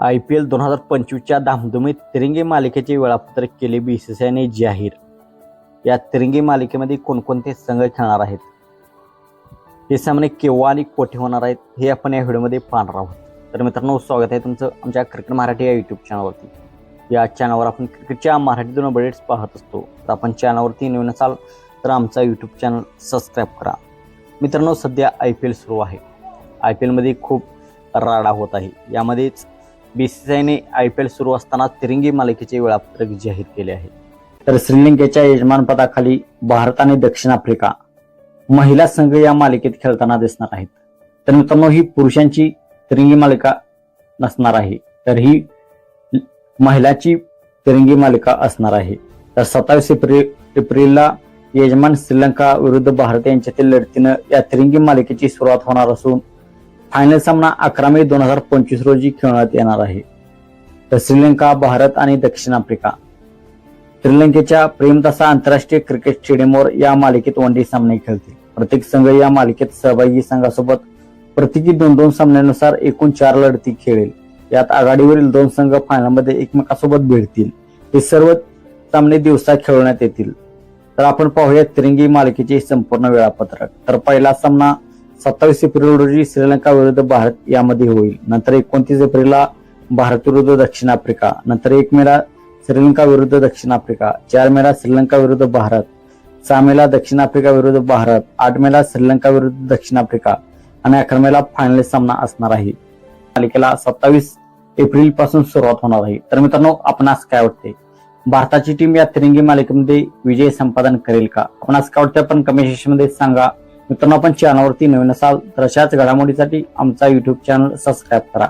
I P L दोन हजार पंचवीसच्या धामधुमीत तिरंगी मालिकेचे वेळापत्रक केले बी सी सी आयने जाहीर. या तिरंगी मालिकेमध्ये कोणकोणते संघ खेळणार आहेत? हे सामने केव्हा आणि कोठे होणार आहेत हे आपण या व्हिडिओमध्ये पाहणार आहोत. तर मित्रांनो स्वागत आहे तुमचं आमच्या क्रिकेट मराठी या यूट्यूब चॅनलवरती या चॅनलवर आपण क्रिकेटच्या मराठीतून अपडेट्स पाहत असतो. तर आपण चॅनलवरती नवीन असाल तर आमचा यूट्यूब चॅनल सबस्क्राईब करा. मित्रांनो सध्या आय पी एल सुरू आहे. आय पी एलमध्ये खूप राडा होत आहे. यामध्येच बी सी सीआयने आय पी एल सुरू असताना तिरंगी मालिकेचे वेळापत्रक जाहीर केले आहे. तर श्रीलंकेच्या यजमानपदाखाली भारत आणि दक्षिण आफ्रिका महिला संघ या मालिकेत खेळताना दिसणार आहेत. तर मित्रांनो ही पुरुषांची तिरंगी मालिका नसणार आहे. तर ही महिलाची तिरंगी मालिका असणार आहे. तर सत्तावीस एप्रिल एप्रिलला यजमान श्रीलंका विरुद्ध भारत यांच्यातील लढतीनं या तिरंगी मालिकेची सुरुवात होणार असून फायनल सामना अकरा मे दोन हजार पंचवीस रोजी खेळण्यात येणार आहे. तर श्रीलंका भारत आणि दक्षिण आफ्रिका. श्रीलंकेच्या प्रेमदासा आंतरराष्ट्रीय क्रिकेट स्टेडियमवर या मालिकेत वन डे सामने खेळतील. प्रत्येक संघ या मालिकेत सहभागी संघासोबत प्रत्येकी दोन दोन सामन्यानुसार एकूण चार लढती खेळेल. यात आघाडीवरील दोन संघ फायनलमध्ये एकमेकांसोबत भिडतील. हे सर्व सामने दिवसा खेळवण्यात येतील. तर आपण पाहूया तिरंगी मालिकेचे संपूर्ण वेळापत्रक. तर पहिला सामना सत्तावीस एप्रिल रोजी श्रीलंका विरुद्ध भारत यामध्ये होईल. नंतर एकोणतीस एप्रिलला भारत विरुद्ध दक्षिण आफ्रिका. नंतर एक मेला श्रीलंका विरुद्ध दक्षिण आफ्रिका. चार मेला श्रीलंका विरुद्ध भारत. सहा मेला दक्षिण आफ्रिका विरुद्ध भारत. आठ मेला श्रीलंका विरुद्ध दक्षिण आफ्रिका. आणि अकरा मेला फायनल सामना असणार आहे. मालिकेला सत्तावीस एप्रिलपासून सुरुवात होणार आहे. तर मित्रांनो आपणास काय वाटते? भारताची टीम या तिरंगी मालिकेमध्ये विजय संपादन करेल का? आपणास काय वाटते? आपण कमेंट सेक्शनमध्ये सांगा. मित्रांनो आपण चॅनलवरती नवीन असाल तर अशाच घडामोडीसाठी आमचा युट्यूब चॅनल सबस्क्राईब करा.